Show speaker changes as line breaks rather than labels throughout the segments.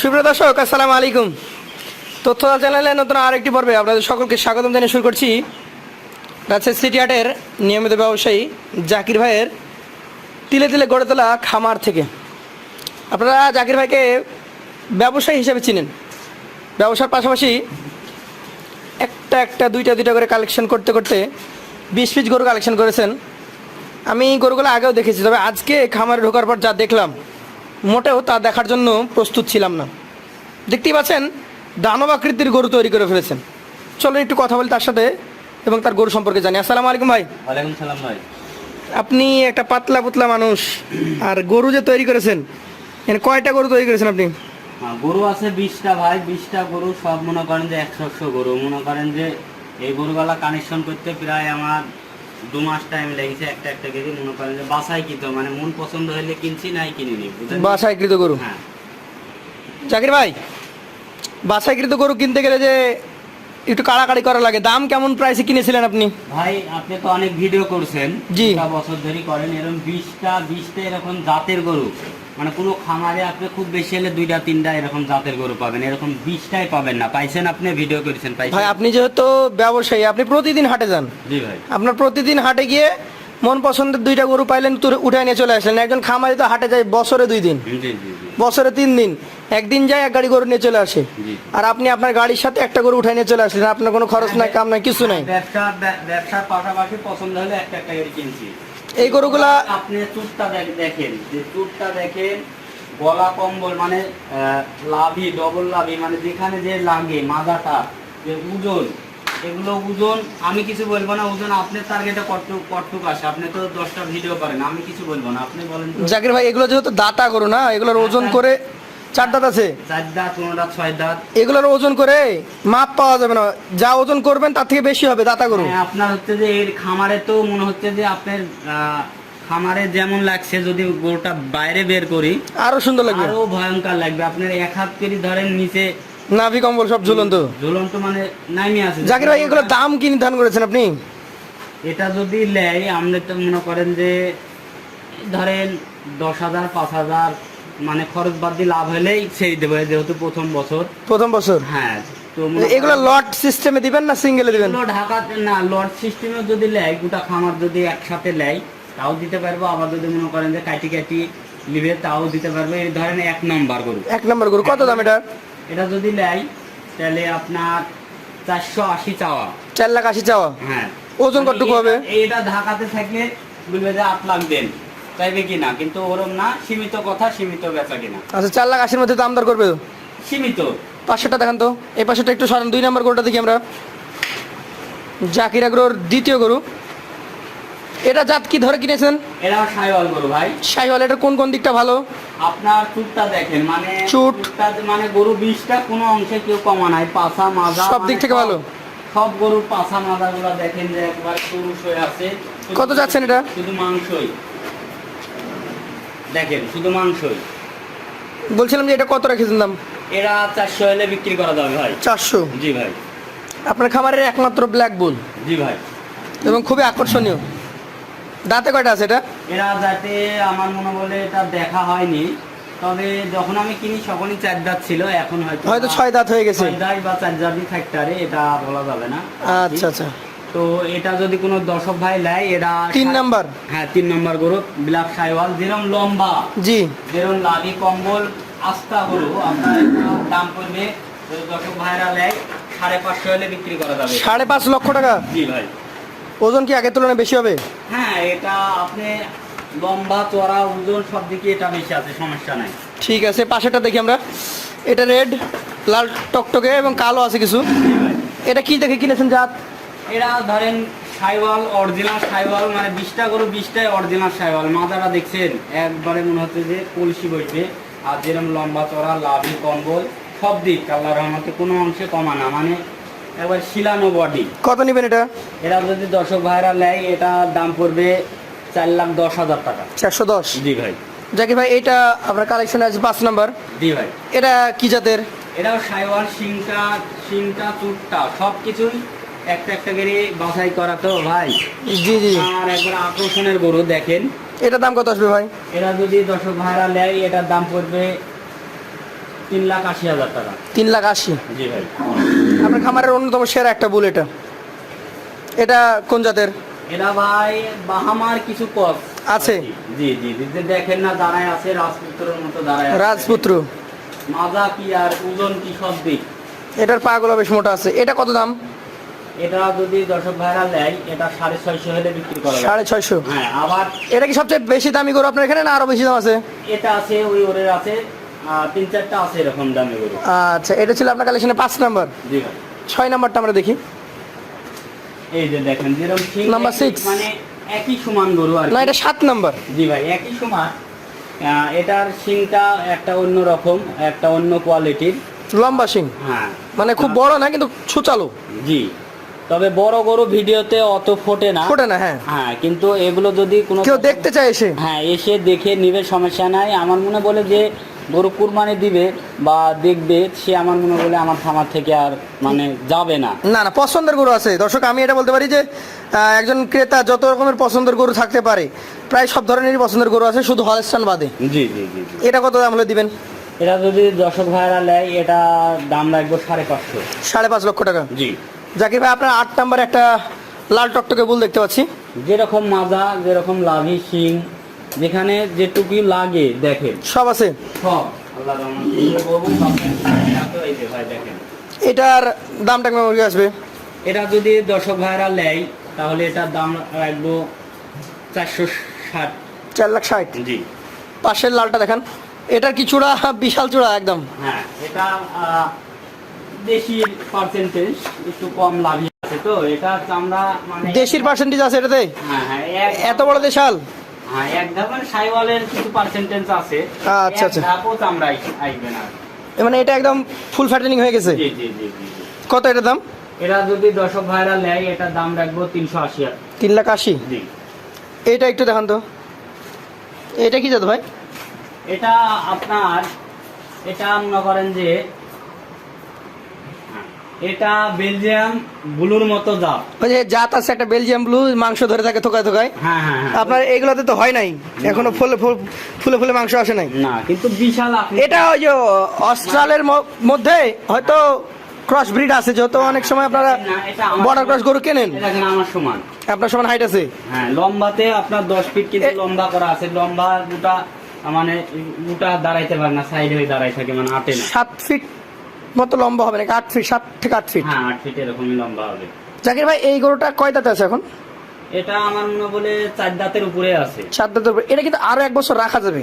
সুপ্রিয় দর্শক, আসসালামু আলাইকুম। তথ্য চ্যানেলে নতুন আরেকটি পর্বে আপনাদের সকলকে স্বাগতম জানিয়ে শুরু করছি। রাজশাহী সিটি হাটের নিয়মিত ব্যবসায়ী জাকির ভাইয়ের তিলে তিলে গড়ে তোলা খামার থেকে। আপনারা জাকির ভাইকে ব্যবসায়ী হিসেবে চিনেন। ব্যবসার পাশাপাশি একটা একটা, দুইটা দুইটা করে কালেকশন করতে করতে বিশ পিস গরু কালেকশন করেছেন। আমি গরুগুলো আগেও দেখেছি, তবে আজকে খামারে ঢোকার পর যা দেখলাম মোটেও তা দেখার জন্য প্রস্তুত ছিলাম না। দেখতেই পাচ্ছেন দানব আকৃতির গরু তৈরি করে ফেলেছেন। চলো একটু কথা বলি তার সাথে এবং তার গরু সম্পর্কে জানি। আসসালামু আলাইকুম ভাই।
ওয়ালাইকুম সালাম ভাই।
আপনি একটা পাতলা পুতলা মানুষ আর গরু যে তৈরি করেছেন এখানে কয়টা গরু তৈরি করেছেন আপনি?
হ্যাঁ, গরু আছে বিশটা ভাই বিশটা গরু সব মনে করেন যে একশো একশো গরু। মনে করেন যে এই গরুগুলা কানেকশন করতে প্রায় আমার দু মাস টাইম লেগেছে একটা একটা কেজি মনে করেন যে বাসায় কিনতে মানে মন পছন্দ হলে কিনছি নাই কিনিনি বাসায়
কৃত গরু?
হ্যাঁ।
জাকির ভাই বাসাইকৃত গরু কিনতে গেলে যে একটু কাড়াকাড়ি করা লাগে দাম কেমন প্রাইসে কিনেছিলেন আপনি?
ভাই আপনি তো অনেক ভিডিও করছেন।
জি।
বছর ধরে করেন এরকম বিশটা বিশটা এরকম জাতের গরু। মানে কোনো খামারে আপনি খুব বেশি হলে দুইটা তিনটা এরকম জাতের গরু পাবেন। এরকম বিশটাই পাবেন না। পাইছেন আপনি ভিডিও করেছেন
ভাই আপনি যেহেতু ব্যবসায়ী আপনি প্রতিদিন হাটে যান।
জি ভাই।
আপনার প্রতিদিন হাটে গিয়ে মন পছন্দের দুইটা গরু পাইলেন উঠায় নিয়ে চলে আসলেন। একজন খামারি তো হাটে যায় বছরে দুই দিন। বছরে তিন দিন। একদিন যায় এক গাড়ি গরু নিয়ে চলে আসে। আর আপনি আপনার গাড়ির সাথে একটা গরু উঠায় নিয়ে চলে আসলেন। আপনার কোনো খরচ নাই কাম নাই কিছু নাই।
ব্যবসা ব্য- ব্যবসার পাশাপাশি পছন্দ হলে একটা একটা করে কিনছি।
এই গরুগুলা
আপনি চুটটা দেখ- দেখেন যে চুটটা দেখেন গলা কম্বল মানে লাভি ডবল লাভি মানে যেখানে যে লাগে মাদাটা যে ওজন এগুলো ওজন আমি কিছু বলব না ওজন আপনার টার্গেটে কটুক কটুক আসে আপনি তো দশটা ভিডিও করেন আমি কিছু বলব না আপনি বলেন
জাকির ভাই এগুলো যেহেতু দাতা গরু না এগুলোর ওজন করে চার দাঁত আছে?
চার দাঁত পনেরো দাঁত ছয় দাঁত।
এগুলোর ওজন করে মাপ পাওয়া যাবে না। যা ওজন করবেন তার থেকে বেশি হবে দাতা গরু
হ্যাঁ, আপনার হচ্ছে যে এর খামারে তো মনে হচ্ছে যে আপনার খামারে যেমন লাগছে যদি গরুটা বাইরে বের করি
আরও সুন্দর লাগবে।
আরও ভয়ঙ্কর লাগবে। আপনার এক হাত কেজি ধরেন নিচে
নাভি কম্বল সব ঝুলন্ত।
ঝুলন্ত মানে নামি আছে।
জাকির ভাই এগুলোর দাম কি নির্ধারণ করেছেন আপনি?
এটা যদি নেয় আপনি তো মনে করেন যে ধরেন দশ হাজার পাঁচ হাজার মানে খরচ বাদ দিয়ে লাভ হলেই ছেড়ে দেবো যেহেতু প্রথম বছর।
প্রথম বছর?
হ্যাঁ তো মনে
এগুলো লট সিস্টেমে দিবেন না সিঙ্গেলে দিবেন?
এগুলো ঢাকাতে না লট সিস্টেমে যদি নেয় গোটা খামার যদি একসাথে নেয় তাও দিতে পারব। আবার যদি মনে করেন যে কাটি কাটি লিবে তাও দিতে পারব। এই ধরেন এক নম্বর গরু।
এক নম্বর গরু। কত দাম এটা?
এটা যদি নেয় তাহলে আপনার চারশো আশি চাওয়া।
চার লাখ আশি চাওয়া?
হ্যাঁ।
ওজন কতটুকু হবে?
এটা- এটা ঢাকাতে থাকলে বলবে যে আট লাখ দেন। চাইবে কিনা কিন্তু ওরম না সীমিত কথা সীমিত বেচা কিনা।
আচ্ছা চার লাখ আশির মধ্যে দাম দর করবে তো
সীমিত।
পাঁচশোটা দেখান তো। এই পাঁচশোটা একটু সরান দুই নম্বর গরুটা দেখি আমরা। জাকির আগ্রোর দ্বিতীয় গরু। এটা জাত কি ধরে কিনেছেন?
এরা সাইওয়াল গরু ভাই।
শাহিওয়াল এটা কোন কোন দিকটা ভালো?
আপনার চুটটা দেখেন মানে
চুট।
চুটটা মানে গরু বিষটা কোনো অংশে কেউ কমা নাই পাছা মাজা
সব দিক
মানে
থেকে ভালো।
সব গরুর পাছা মাজা গুলা দেখেন যে একবার পুরুষ হয়ে আছে।
কত যাচ্ছেন এটা?
শুধু মাংসই। দেখেন শুধু মাংসই।
বলছিলাম যে এটা কত রেখেছেন দাম?
এরা চারশো হলে বিক্রি করা যাবে ভাই।
চারশো?
জি ভাই।
আপনার খামারের একমাত্র ব্ল্যাক বুল
জি ভাই।
এবং খুবই আকর্ষণীয়। দাঁতে কয়টা আছে এটা?
এরা যাতে আমার মনে বলে এটা দেখা হয়নি। তবে যখন আমি কিনি তখনই চার দাঁত ছিল। এখন হয়তো
হয়তো ছয় দাঁত হয়ে গেছে।
ছয় দাঁত বা চার দাঁতই থাকতে এটা বলা যাবে না।
আচ্ছা আচ্ছা।
তো এটা যদি কোনো দর্শক ভাই নেয় এটা
তিন নাম্বার।
হ্যাঁ তিন নম্বর গরু বিলাক সাইওয়াল যেরকম লম্বা।
জি।
যেরকম লালি কম্বল আস্তা গরু আপনার দাম পড়বে দর্শক ভাইরা নেয় সাড়ে পাঁচশো হলে বিক্রি করা যাবে।
সাড়ে পাঁচ লক্ষ টাকা?
জি ভাই।
ওজন কি আগের তুলনায় বেশি হবে?
হ্যাঁ এটা আপনি লম্বা চড়া ওজন সব দিকে এটা বেশি আছে সমস্যা নাই।
ঠিক আছে পাশেটা দেখি আমরা। এটা রেড লাল টকটকে এবং কালো আছে কিছু। এটা কি দেখে কিনেছেন জাত?
এরা ধরেন সাইওয়াল অরিজিনাল সাইওয়াল মানে বিশটা গরু বিশটাই অরিজিনাল সাইওয়াল। মাথাটা দেখছেন একবারে মনে হচ্ছে যে কলসি বসবে আর যেরকম লম্বা চড়া লাভি কম্বল সব দিক আল্লাহ রহমতে কোনো অংশে কমা না। মানে একবার শিলানো বডি
কত নেবেন এটা?
এরা যদি দর্শক ভাইরা নেয় এটা দাম পড়বে চার লাখ দশ হাজার টাকা।
চারশো দশ?
জি ভাই।
জাকির ভাই এটা আপনার কালেকশনে আছে পাঁচ নাম্বার।
জি ভাই।
এটা কি জাতের?
এরাও সাইওয়াল সিংটা সিংটা চুটটা সব কিছুই একটা একটা করে বাছাই করা তো ভাই।
জি জি।
আর একবার আকর্ষণের গরু দেখেন।
এটা দাম কত আসবে ভাই?
এরা যদি দর্শক ভাড়া নেয় এটার দাম পড়বে তিন লাখ আশি হাজার টাকা।
তিন লাখ আশি?
জি ভাই।
আপনার খামারের অন্যতম সেরা একটা বুল এটা। এটা কোন জাতের?
এরা ভাই বাহামার কিছু পথ
আছে।
জি জি জি দেখেন না দাঁড়ায় আছে রাজপুত্রের মতো দাঁড়ায়
রাজপুত্র।
মাজা কি আর ওজন কি সব দিক।
এটার পাগুলো বেশ মোটা আছে। এটা কত দাম?
এটা যদি দর্শক ভাইরা নেয় এটা সাড়ে ছয়শো হলে বিক্রি করা
সাড়ে ছয়শো?
হ্যাঁ আবার
এটা কি সবচেয়ে বেশি দামি গরু আপনার এখানে না আরও বেশি দাম আছে?
এটা আছে ওই ওরের আছে তিন চারটা আছে এরকম দামে গরু।
আচ্ছা এটা ছিল আপনার কালেকশনে পাঁচ নাম্বার।
জি ভাই।
ছয় নাম্বারটা আমরা দেখি।
এই যে দেখেন যেরকম ঠিক
Number
একই- মানে একই সমান গরু আর
না এটা সাত নাম্বার।
জি ভাই একই সমান। এটার শিংটা একটা অন্য রকম একটা অন্য কোয়ালিটির
লম্বা সিং।
হ্যাঁ।
মানে খুব বড় না কিন্তু ছুচালো
জি। তবে বড় গরু ভিডিওতে অত ফোটে না।
ফোটে না হ্যাঁ।
হ্যাঁ কিন্তু এগুলো যদি কোনো
কেউ দেখতে চায় এসে।
হ্যাঁ এসে দেখে নিবে সমস্যা নাই। আমার মনে বলে যে গরু কুরবানি দিবে বা দেখবে সে আমার মনে বলে আমার খামার থেকে আর মানে যাবে না।
না না পছন্দের গরু আছে। দর্শক আমি এটা বলতে পারি যে একজন ক্রেতা যত রকমের পছন্দের গরু থাকতে পারে প্রায় সব ধরনেরই পছন্দের গরু আছে শুধু হলস্টান বাদে।
জি জি জি জি।
এটা কত দাম হলে দিবেন?
এটা যদি দর্শক ভাইরা নেয় এটা দাম রাখব সাড়ে পাঁচশো।
সাড়ে পাঁচ লক্ষ টাকা।
জি।
জাকির ভাই আপনার আট নাম্বার একটা লাল টকটকে বুল দেখতে পাচ্ছি।
যেরকম মাজা যেরকম লাভি শিং যেখানে যেটুকু লাগে দেখেন।
সব আছে?
সব
এটার দামটা কেমন আসবে?
এটা যদি দর্শক ভাইরা নেয় তাহলে এটার দাম রাখব চারশো ষাট।
চার লাখ ষাট?
জি।
পাশের লালটা দেখেন। এটার কি চূড়া? বিশাল চূড়া একদম।
হ্যাঁ এটা দেশির পার্সেন্টেজ একটু কম লাভি আছে তো এটা চামড়া মানে
দেশির পার্সেন্টেজ আছে এটাতে?
হ্যাঁ হ্যাঁ
এত বড় দেশাল?
হ্যাঁ এক ধাপ মানে সাইওয়ালের কিছু পার্সেন্টেজ আছে।
আচ্ছা, আচ্ছা।
ধাপও চামড়া আসবে না।
মানে এটা একদম ফুল ফ্যাটেনিং হয়ে গেছে?
জি জি জি জি জি।
কত এটার দাম?
এটা যদি দর্শক ভাইরা নেয় এটার দাম রাখব তিনশো আশি
তিন লাখ আশি?
জি।
এটা একটু দেখান তো। এটা কি জাত ভাই?
এটা আপনার এটা মনে করেন যে এটা বেলজিয়াম ব্লুর মতো জাত।
ওই যে জাত আছে একটা বেলজিয়াম ব্লু মাংস ধরে থাকে থোকায় থোকায়।
হ্যাঁ হ্যাঁ হ্যাঁ।
আপনার এগুলোতে তো হয় নাই। এখনও ফুলে ফুল- ফুলে ফুলে মাংস আসে নাই।
না কিন্তু বিশাল
এটা ওই যে অস্ট্রালের ম- মধ্যে হয়তো ক্রস ব্রিড আছে যত অনেক সময় আপনারা
না, এটা আমার
বর্ডার ক্রস গরু কেনেন?
এটা আমার সমান।
আপনার সমান হাইট আছে?
হ্যাঁ লম্বাতে আপনার দশ ফিট কিন্তু
এ-
লম্বা করা আছে। লম্বা গোটা মানে গোটা দাঁড়াইতে পারে না সাইড হয়ে দাঁড়াই থাকে মানে আটে না।
সাত ফিট মতো লম্বা হবে নাকি? আট ফিট সাত থেকে আট ফিট
হ্যাঁ আট ফিট এরকমই লম্বা হবে।
জাকির ভাই এই গরুটা কয় দাঁতে আছে এখন?
এটা আমার মনে বলে চার দাঁতের উপরে আছে।
সাত দাঁতের উপরে। এটা কিন্তু আরও এক বছর রাখা যাবে।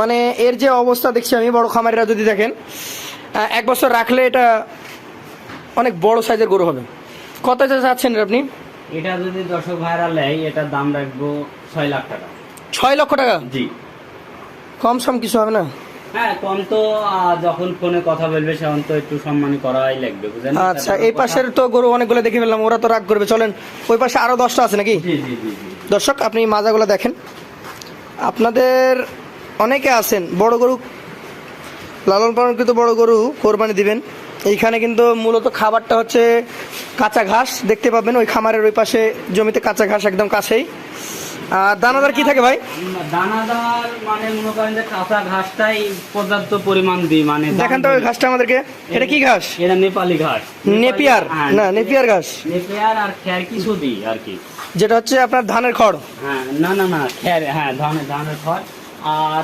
মানে এর যে অবস্থা দেখছি আমি বড় খামারিরা যদি দেখেন এক বছর রাখলে এটা অনেক বড় সাইজের গরু হবে। কত চাচ্ছেন আপনি?
এটা যদি দর্শক ভাইরা নেয় এটার দাম রাখব ছয় লাখ টাকা।
ছয় লক্ষ টাকা?
জি।
কম সম কিছু হবে না?
হ্যাঁ কম তো যখন ফোনে কথা বলবে সেখন তো একটু সম্মানী করাই লাগবে বুঝলেন
আচ্ছা এই পাশের তো গরু অনেকগুলো দেখে ফেললাম ওরা তো রাগ করবে। চলেন ওই পাশে আরও দশটা আছে নাকি? দর্শক আপনি মাজাগুলো দেখেন। আপনাদের অনেকে আছেন বড় গরু লালন পালনকৃত বড় গরু কোরবানি দিবেন। এইখানে কিন্তু মূলত খাবারটা হচ্ছে কাঁচা ঘাস দেখতে পাবেন ওই খামারের ওই পাশে জমিতে কাঁচা ঘাস একদম কাছেই। দানাদার কি থাকে ভাই?
দানাদার মানে মনে করেন যে কাঁচা ঘাসটাই পর্যাপ্ত পরিমাণ দিই মানে
দেখেন তো ঘাসটা আমাদেরকে। এটা কি ঘাস?
এটা নেপালি ঘাস।
নেপিয়ার?
হ্যাঁ,
না নেপিয়ার ঘাস।
নেপিয়ার আর খ্যার কিছু দিই আর কি।
যেটা হচ্ছে আপনার ধানের খড়।
হ্যাঁ না না না খ্যার হ্যাঁ ধানের ধানের খড়। আর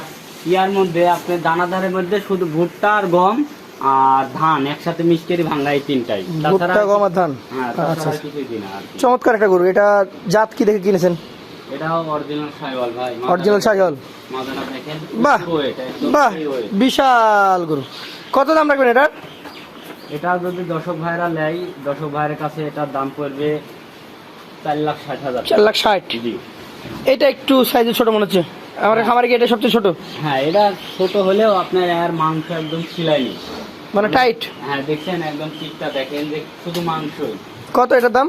ইয়ার মধ্যে আপনি দানাদারের মধ্যে শুধু ভুট্টা আর গম আর ধান একসাথে মিষ্টি ভাঙ্গা এই তিনটাই।
ভুট্টা গম আর ধান।
হ্যাঁ
আচ্ছা
কি।
চমৎকার একটা গরু। এটা জাত কি দেখে কিনেছেন?
এটাও অরিজিনাল সাইওয়াল ভাই।
অরিজিনাল
দেখেন।
বাহ! বিশাল গরু। কত দাম রাখবেন এটা
এটা যদি দর্শক ভাইরা নেয় দর্শক ভাইয়ের কাছে এটার দাম পড়বে চার লাখ ষাট হাজার।
চার লাখ ষাট?
জি।
এটা একটু সাইজে ছোট মনে হচ্ছে। আমার খামারে কি এটা সবচেয়ে ছোট?
হ্যাঁ এটা ছোট হলেও আপনার এর মাংস একদম ছিলাইনি
মানে টাইট
হ্যাঁ দেখছেন একদম পিকটা দেখেন যে শুধু মাংসই।
কত এটার দাম?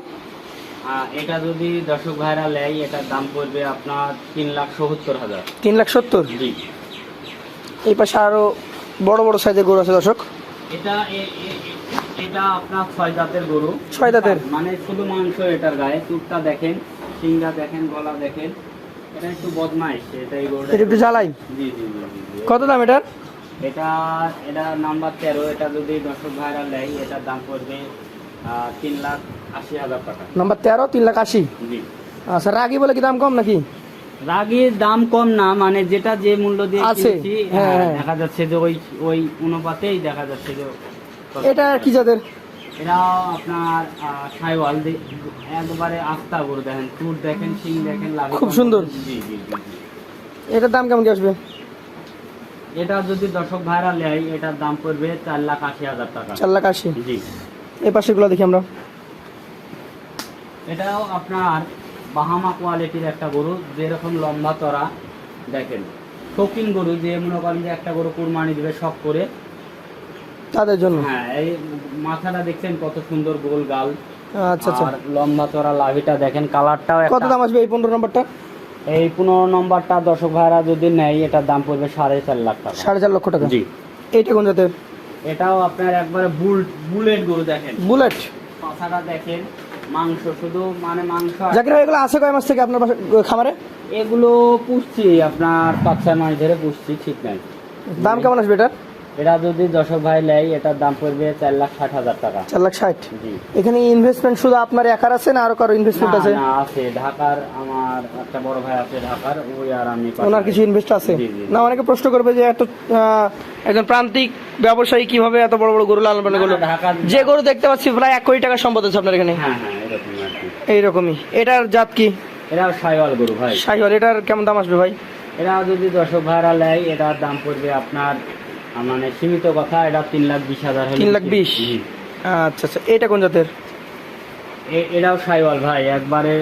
এটা যদি দর্শক ভাইরা নেয় এটার দাম পড়বে আপনার তিন লাখ সত্তর হাজার।
তিন লাখ সত্তর?
জি।
এই পাশে আরও বড় বড় সাইজের গরু আছে দর্শক।
এটা এটা আপনার ছয় দাঁতের গরু।
ছয় দাঁতের?
মানে শুধু মাংস এটার গায়ে চুপটা দেখেন সিংহা দেখেন গলা দেখেন এটা একটু বদমাইশ এটা এই গরুটা।
এটা একটু জ্বালাই
জি জি জি
কত দাম এটার?
এটা এটা নাম্বার তেরো এটা যদি দর্শক ভাইরা নেয় এটার দাম পড়বে তিন লাখ
নাম্বার তেরো তিন লাখ আশি।
জি।
আচ্ছা রাগি বলে কি দাম কম নাকি?
রাগির দাম কম না মানে যেটা যে মূল্য দিয়ে কিনেছি
হ্যাঁ,
হ্যাঁ,
হ্যাঁ।
দেখা যাচ্ছে যে ওই ওই অনুপাতেই দেখা যাচ্ছে যে
এটা কি জাতের?
এটা আপনার সাইওয়াল একবারে আস্তা গরু দেখেন চুট দেখেন শিং দেখেন লাভি
খুব সুন্দর।
জি জি জি জি।
এটার দাম কেমন কি আসবে?
এটা যদি দর্শক ভাইরা নেয় এটার দাম পড়বে চার লাখ আশি হাজার টাকা।
চার লাখ আশি।
জি।
এই পাশেগুলো দেখি আমরা।
এটাও আপনার বাহামা কোয়ালিটির একটা গরু যেরকম লম্বা চড়া দেখেন। শৌখিন গরু যে মনে করেন যে একটা গরু কুরবানি দিবে শখ করে।
তাদের জন্য?
হ্যাঁ এই মাথাটা দেখছেন কত সুন্দর গোল গাল।
আচ্ছা আচ্ছা।
লম্বা চড়া লাভিটা দেখেন কালারটাও
কত দাম আসবে এই পনেরো নম্বরটা?
এই পনেরো নম্বরটা দর্শক ভাইরা যদি নেয় এটার দাম পড়বে সাড়ে চার লাখ টাকা।
সাড়ে চার লক্ষ টাকা?
জি।
এইটা কোন জাতের?
এটাও আপনার একবারে বুল বুলেট গরু দেখেন।
বুলেট?
পাছাটা দেখেন মাংস শুধু মানে মাংস
জাকির ভাই এগুলো আছে কয় মাস থেকে আপনার খামারে?
এগুলো পুষছি আপনার পাঁচ ছয় মাস ধরে পুষছি ঠিক নাই।
দাম কেমন আসবে এটার?
এটা যদি দর্শক ভাই নেয় এটার দাম পড়বে চার লাখ ষাট হাজার টাকা।
চার লাখ ষাট? এখানে ইনভেস্টমেন্ট শুধু আপনার একার আছে না আরও কারও ইনভেস্টমেন্ট আছে?
না, আছে। ঢাকার আমার একটা বড় ভাই আছে ঢাকার ওই আর আমি
ওনার কিছু ইনভেস্ট আছে। না অনেকে প্রশ্ন করবে যে এত একজন প্রান্তিক ব্যবসায়ী কীভাবে এত বড় বড় গরু লালন পালন করল? যে গরু দেখতে পাচ্ছি প্রায় এক কোটি টাকার সম্পদ আছে আপনার এখানে।
হ্যাঁ হ্যাঁ
এইরকমই। এটার জাত কি?
এটাও সাইওয়াল গরু ভাই।
শাহিওয়াল এটার কেমন দাম আসবে ভাই?
এরা যদি দর্শক ভাইরা নেয় এটার দাম পড়বে আপনার মানে সীমিত কথা এটা তিন লাখ বিশ হাজার
তিন লাখ বিশ? আচ্ছা আচ্ছা এটা কোন জাতের?
এটাও সাইওয়াল ভাই একবারে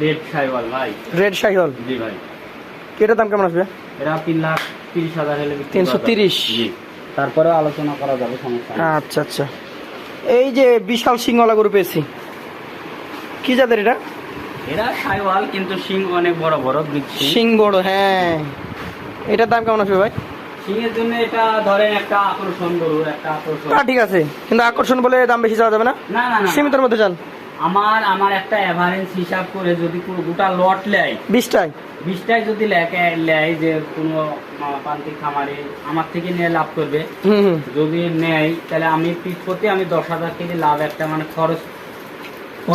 রেড সাইওয়াল ভাই।
রেড শাহিওয়াল
জি ভাই।
এটার দাম কেমন আসবে?
এটা তিন লাখ তিরিশ হাজার হলে।
330
জি। তারপরে আলোচনা করা যাবে সমস্যা
আচ্ছা আচ্ছা। এই যে বিশাল সিংওয়ালা গরু পেয়েছি কি জাতের এটা?
এরা সাইওয়াল কিন্তু শিং অনেক বড় বড়
সিং বড় হ্যাঁ। এটার দাম কেমন আসবে ভাই?
শিংয়ের জন্য এটা ধরেন একটা আকর্ষণ গরু একটা আকর্ষণ।
তা ঠিক আছে। কিন্তু আকর্ষণ বলে দাম বেশি চাওয়া যাবে না?
না না না
সীমিতের মধ্যে যান
আমার আমার একটা অ্যাভারেজ হিসাব করে যদি পুরো গোটা লট নেয়
বিশটায়?
বিশটায় যদি লেখে নেয় যে কোনো প্রান্তিক খামারে আমার থেকে নিয়ে লাভ করবে। যদি নেয় তাহলে আমি পিস প্রতি আমি দশ হাজার কেজি লাভ একটা মানে খরচ।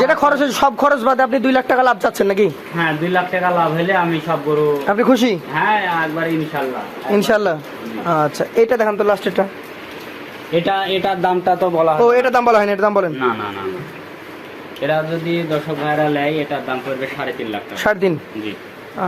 যেটা খরচ হয়েছে সব খরচ বাদে আপনি দুই লাখ টাকা লাভ চাচ্ছেন নাকি?
হ্যাঁ দুই লাখ টাকা লাভ হলে আমি সব গরু
আপনি খুশি?
হ্যাঁ একবার ইনশাল্লাহ।
ইনশাল্লাহ। আচ্ছা এইটা দেখান তো লাস্ট এটা।
এটা এটার দামটা তো বলা
ও এটা দাম বলা হয়নি এটা দাম বলেন।
না না না। এটা যদি দর্শক ভাইরা নেয় এটার দাম পড়বে সাড়ে তিন লাখ টাকা।
সাড়ে তিন?
জি।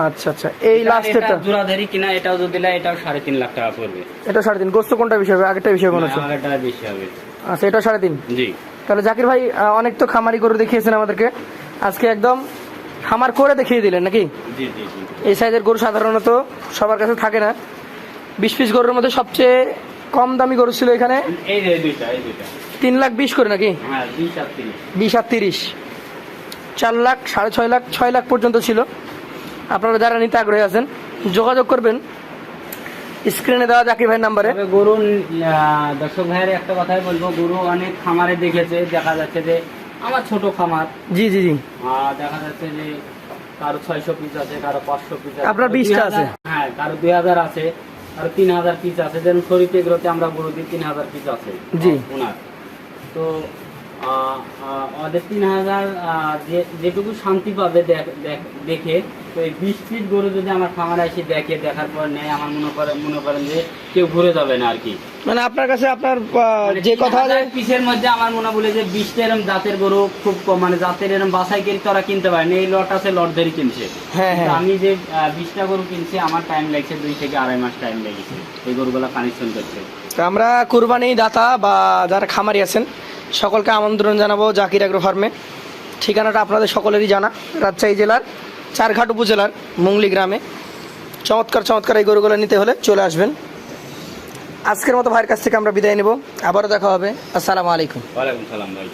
আচ্ছা আচ্ছা এই লাস্ট
এটা
এটা?
জোড়াধারি কিনা এটাও যদি নেয় এটাও সাড়ে তিন লাখ টাকা পড়বে।
এটা সাড়ে তিন গোস্ত কোনটা বিষয় হবে? আগেরটা বিষয় মনে হচ্ছে।
আগেরটা বেশি হবে।
আচ্ছা এটা সাড়ে তিন?
জি।
তাহলে জাকির ভাই অনেক তো খামারি করে দেখিয়েছেন আমাদেরকে। আজকে একদম খামার করে দেখিয়ে দিলেন নাকি?
জি জি
এই সাইজের গরু সাধারণত সবার কাছে থাকে না। বিশ পিস গরুর মধ্যে সবচেয়ে কম দামি গরু ছিল এখানে? তিন লাখ বিশ করে নাকি?
হ্যাঁ বিশ আর তিরিশ।
চার লাখ সাড়ে ছয় লাখ ছয় লাখ পর্যন্ত ছিল। আপনারা যারা নিতে আগ্রহী আছেন যোগাযোগ করবেন। স্ক্রিনে দেওয়া জাকির ভাইয়ের নাম্বারে।
গরু দর্শক ভাইয়ের একটা কথাই বলব গরু অনেক খামারে দেখেছে দেখা যাচ্ছে যে আমার ছোট খামার।
জি জি জি।
দেখা যাচ্ছে যে কারও ছয়শো পিস আছে কারও পাঁচশো পিস আছে।
আপনার
কারও
20 টা
2000
আছে?
হ্যাঁ কারও দুই হাজার আছে। কারও তিন হাজার পিস আছে যেমন শরীফ এগুলোতে আমরা গরু দিই তিন হাজার পিস আছে
জি।
ওনার তো আমাদের তিন হাজার যেটুকু শান্তি পাবে দেখ- তো এই বিশ পিস গরু যদি আমার খামারে এসে দেখে দেখার পর নেয় আমার মনে করেন মনে করেন যে কেউ ঘুরে যাবে না আর কি।
মানে আপনার কাছে আপনার
মানে
যে কথা
পিসের মধ্যে আমার মনে বলে যে বিশটা এরম জাতের গরু খুব কম মানে জাতের এরম বাছাই করে তারা কিনতে পারে না এই লট আছে লট ধরে কিনছে।
হ্যাঁ, হ্যাঁ।
আমি যে বিশটা গরু কিনছি আমার টাইম লাগছে দুই থেকে আড়াই মাস টাইম লেগেছে এই গরুগুলা কানেকশন করতে।
তো আমরা কুরবানি দাতা বা যারা খামারি আছেন সকলকে আমন্ত্রণ জানাব জাকির আগ্রো ফার্মে ঠিকানাটা আপনাদের সকলেরই জানা, রাজশাহী জেলার চারঘাট উপজেলার মুংলি গ্রামে। চমৎকার চমৎকার এই গরুগুলো নিতে হলে চলে আসবেন। আজকের মতো ভাইয়ের কাছ থেকে আমরা বিদায় নেব। আবারও দেখা হবে। আসসালামু আলাইকুম।
ওয়ালাইকুম সালাম ভাই।